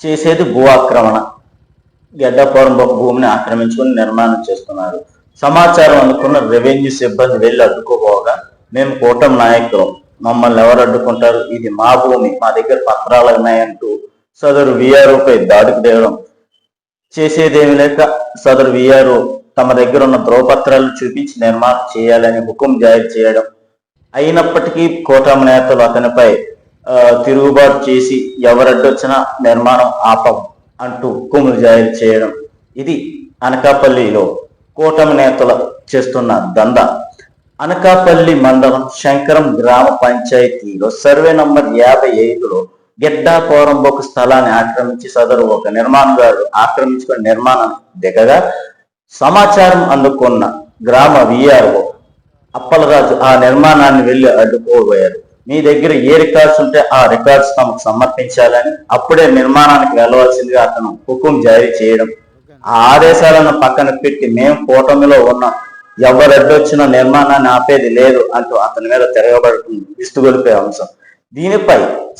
చేసేది భూ ఆక్రమణ గడ్డపురం భూమిని ఆక్రమించుకుని నిర్మాణం చేస్తున్నారు. సమాచారం అందుకున్న రెవెన్యూ సిబ్బంది వెళ్ళి అడ్డుకోపోగా మేము కూటమి నాయకులు. మమ్మల్ని ఎవరు అడ్డుకుంటారు? ఇది మా భూమి. మా దగ్గర పత్రాలు ఉన్నాయంటూ సదరు విఆర్ఓపై దాడికి దేవడం చేసేదేమి లేక సదరు విఆర్ఓ తమ దగ్గర ఉన్న ధ్రువపత్రాలు చూపించి నిర్మాణం చేయాలని హుకుం జారీ చేయడం. అయినప్పటికీ కూటమి నేతలు అతనిపై తిరుగుబాటు చేసి ఎవరడ్డొచ్చినా నిర్మాణం ఆపం అంటూ హుకుములు జారీ చేయడం. ఇది అనకాపల్లిలో కూటమి నేతలు చేస్తున్న దంద. అనకాపల్లి మండలం శంకరం గ్రామ పంచాయతీలో సర్వే నంబర్ యాభై ఐదులో గిడ్డా పోరంబోకు స్థలాన్ని ఆక్రమించి సదరు ఒక నిర్మాణగారు ఆక్రమించుకుని నిర్మాణం దిగగా సమాచారం అందుకున్న గ్రామ విఆర్ఓ అప్పలరాజు ఆ నిర్మాణాన్ని వెళ్ళి అడ్డుకోబోయారు. మీ దగ్గర ఏ రికార్డ్స్ ఉంటే ఆ రికార్డ్స్ తమకు సమర్పించాలని అప్పుడే నిర్మాణానికి వెళ్ళవలసిందిగా అతను హుకుం జారీ చేయడం. ఆ ఆదేశాలను పక్కన పెట్టి మేము కూటమిలో ఉన్నాం ఎవరు అడ్డొచ్చినా నిర్మాణాన్ని ఆపేది లేదు అంటూ అతని మీద తిరగబడటం విస్తుగొలిపే అంశం. దీనిపై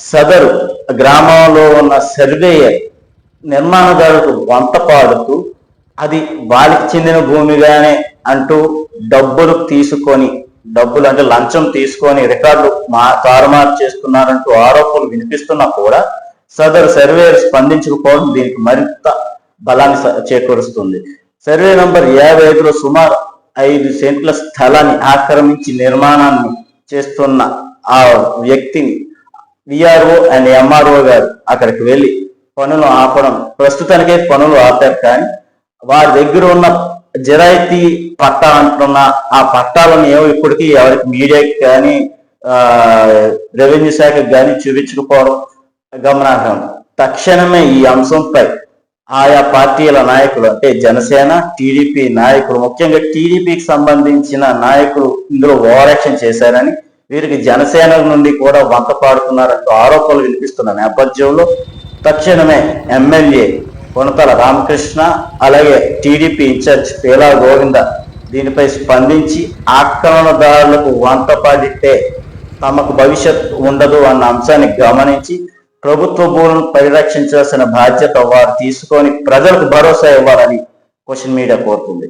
సదరు గ్రామంలో ఉన్న సర్వేయర్ నిర్మాణదారుడు వంత పాడుతూ అది వాళ్ళకి చెందిన భూమిగానే అంటూ డబ్బులు తీసుకొని డబ్బులు అంటే లంచం తీసుకొని రికార్డులు మా తారుమారు చేస్తున్నారంటూ ఆరోపణలు వినిపిస్తున్నా కూడా సదరు సర్వేయర్ స్పందించకపోవడం దీనికి మరింత బలాన్ని స- చేకూరుస్తుంది. సర్వే నంబర్ యాభై ఐదులో సుమారు ఐదు సెంట్ల స్థలాన్ని ఆక్రమించి నిర్మాణాన్ని చేస్తున్న ఆ వ్యక్తిని విఆర్ఓ అండ్ ఎంఆర్ఓ గారు అక్కడికి వెళ్ళి పనులు ఆపడం ప్రస్తుతానికే పనులు ఆపారు కానీ వారి దగ్గర ఉన్న జిరాయితీ పట్టా అంటున్న ఆ పట్టాలను ఏమో ఇప్పటికీ ఎవరికి మీడియాకి కానీ ఆ, రెవెన్యూ శాఖకి కానీ చూపించకపోవడం గమనార్హం. తక్షణమే ఈ అంశంపై ఆయా పార్టీల నాయకులు అంటే జనసేన టీడీపీ నాయకులు ముఖ్యంగా టీడీపీకి సంబంధించిన నాయకులు ఇందులో ఓవరాక్షన్ చేశారని వీరికి జనసేన నుండి కూడా వంత పాడుతున్నారంటూ ఆరోపణలు వినిపిస్తున్న నేపథ్యంలో తక్షణమే ఎమ్మెల్యే కొనతల రామకృష్ణ అలాగే టీడీపీ ఇన్ఛార్జ్ పేలా గోవింద దీనిపై స్పందించి ఆక్రమణదారులకు వంత తమకు భవిష్యత్ ఉండదు అన్న అంశాన్ని గమనించి ప్రభుత్వ భూములను పరిరక్షించాల్సిన బాధ్యత వారు తీసుకొని ప్రజలకు భరోసా ఇవ్వాలని క్వశ్చన్ మీడియా కోరుతుంది.